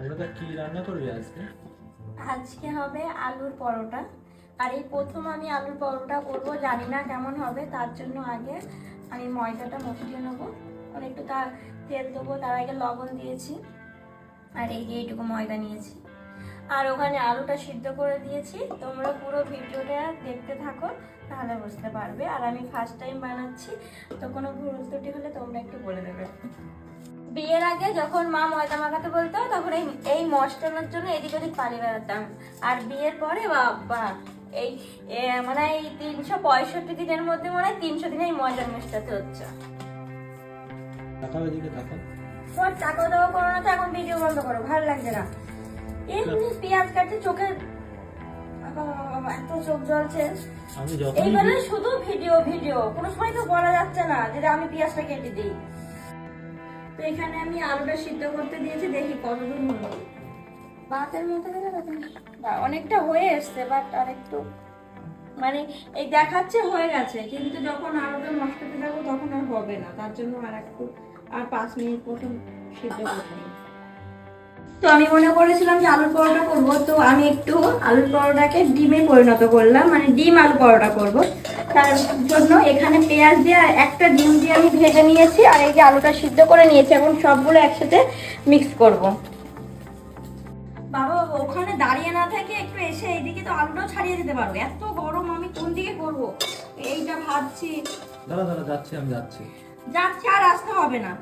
আমরা কি রান্না করবি আজকে? আজকে হবে আলুর পরোটা। আর এই প্রথম আমি আলুর পরোটা করব, জানি না কেমন হবে, তার জন্য আগে আমি ময়দাটা মশিয়ে নেব। আর একটু তা তেল দেবো, তার আগে লবণ দিয়েছি। আর এই যে এইটুকু ময়দা নিয়েছি। আর ওখানে আলুটা সিদ্ধ করে দিয়েছি। তোমরা পুরো ভিডিওটা দেখতে থাকো, তাহলে বুঝতে পারবে। আর আমি ফার্স্ট টাইম বানাচ্ছি, তো কোনো ভুল ত্রুটি হলে তোমরা একটু বলে দেবে। বিয়ের আগে যখন মা ময়দা মাখাতে বলতো তখন এই এই মশলানোর জন্য এদিক ওদিক পালিয়ে বেড়াতাম আর বিয়ের পরে বাবা এই মানে এই তিনশো পঁয়ষট্টি দিনের মধ্যে মনে হয় তিনশো দিনে এই ময়দা মেশাতে হচ্ছে। টাকা দেওয়া করো না তো এখন ভিডিও বন্ধ করো ভালো লাগছে না। এমনি পেঁয়াজ কাটতে চোখে এত চোখ জ্বলছে। এইবারে শুধু ভিডিও ভিডিও কোনো সময় তো বলা যাচ্ছে না যে আমি পেঁয়াজটা কেটে দিই। তো এখানে আমি আলুটা সিদ্ধ করতে দিয়েছি, দেখি কতদূর হলো মধ্যে গেলে অনেকটা হয়ে এসছে বাট আর একটু মানে এই দেখাচ্ছে হয়ে গেছে, কিন্তু যখন আলুটা মশলাতে যাব তখন আর হবে না। তার জন্য আর একটু আর পাঁচ মিনিট প্রথম সিদ্ধ করে নিই। তো আমি মনে করেছিলাম যে আলুর পরোটা করব, তো আমি একটু আলুর পরোটাকে ডিমে পরিণত করলাম মানে ডিম আলু পরোটা করব। তার জন্য এখানে পেঁয়াজ দিয়ে একটা ডিম দিয়ে আমি ভেজে নিয়েছি আর এই যে আলুটা সিদ্ধ করে নিয়েছি এখন সবগুলো একসাথে মিক্স করব। বাবা ওখানে দাঁড়িয়ে না থেকে একটু এসে এইদিকে তো আলুটাও ছাড়িয়ে দিতে পারব। এত গরম আমি কোন দিকে করব? এইটা ভাবছি। দাঁড়া দাঁড়া যাচ্ছি আমি যাচ্ছি। যাচ্ছি আর আসতে হবে না।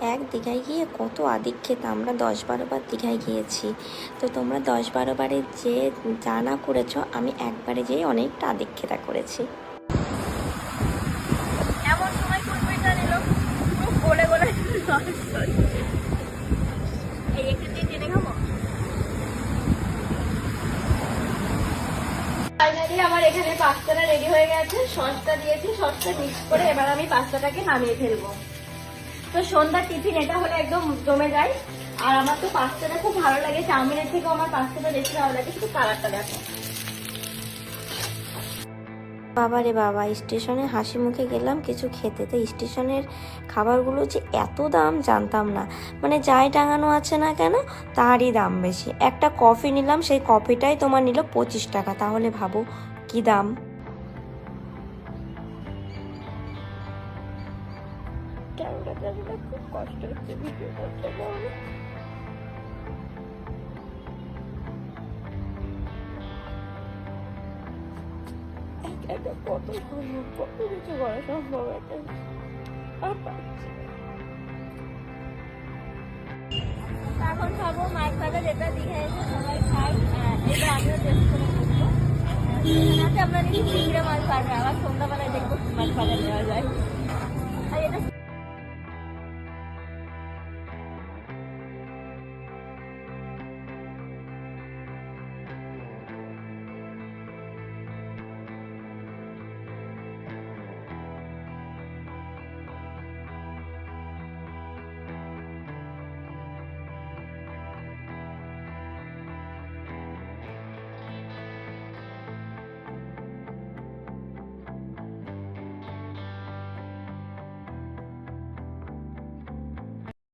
এক দীঘায় গিয়ে কত আদিক্ষেত? আমরা দশ বারো বার দীঘায় গিয়েছি। তো তোমরা দশ বারো বারে যে যা না করেছ, আমি একবারে যেয়ে অনেকটা করেছি। টেনে খাব? ফাইনালি আমার এখানে পাস্তাটা রেডি হয়ে গেছে। সসটা দিয়েছি, সসটা মিক্স করে এবার আমি পাস্তাটাকে নামিয়ে ফেলব। তো সন্ধ্যার টিফিন এটা হলে একদম জমে যায়। আর আমার তো পাস্তাটা খুব ভালো লাগে, চাউমিনের থেকেও আমার পাস্তাটা বেশি ভালো লাগে, শুধু কালারটা দেখো। বাবা রে বাবা, স্টেশনে হাসি মুখে গেলাম, কিছু খেতে। তো স্টেশনের খাবারগুলো যে এত দাম জানতাম না। মানে যাই টাঙানো আছে না কেন, তারই দাম বেশি। একটা কফি নিলাম, সেই কফিটাই তোমার নিল পঁচিশ টাকা। তাহলে ভাবো কি দাম? ক্যামেরা ক্যামেরা খুব কষ্ট হচ্ছে, ভিডিও করতে এটা এটা। আর পারছি এখন খাব মাছ ভাজা যেটা দীঘায় এসে সবাই খাই। এটা আমিও টেস্ট করে দেখব। চিংড়ে মাছ ভাজা আবার সন্ধ্যাবেলায় দেখব মাছ ভাজা নেওয়া যায়।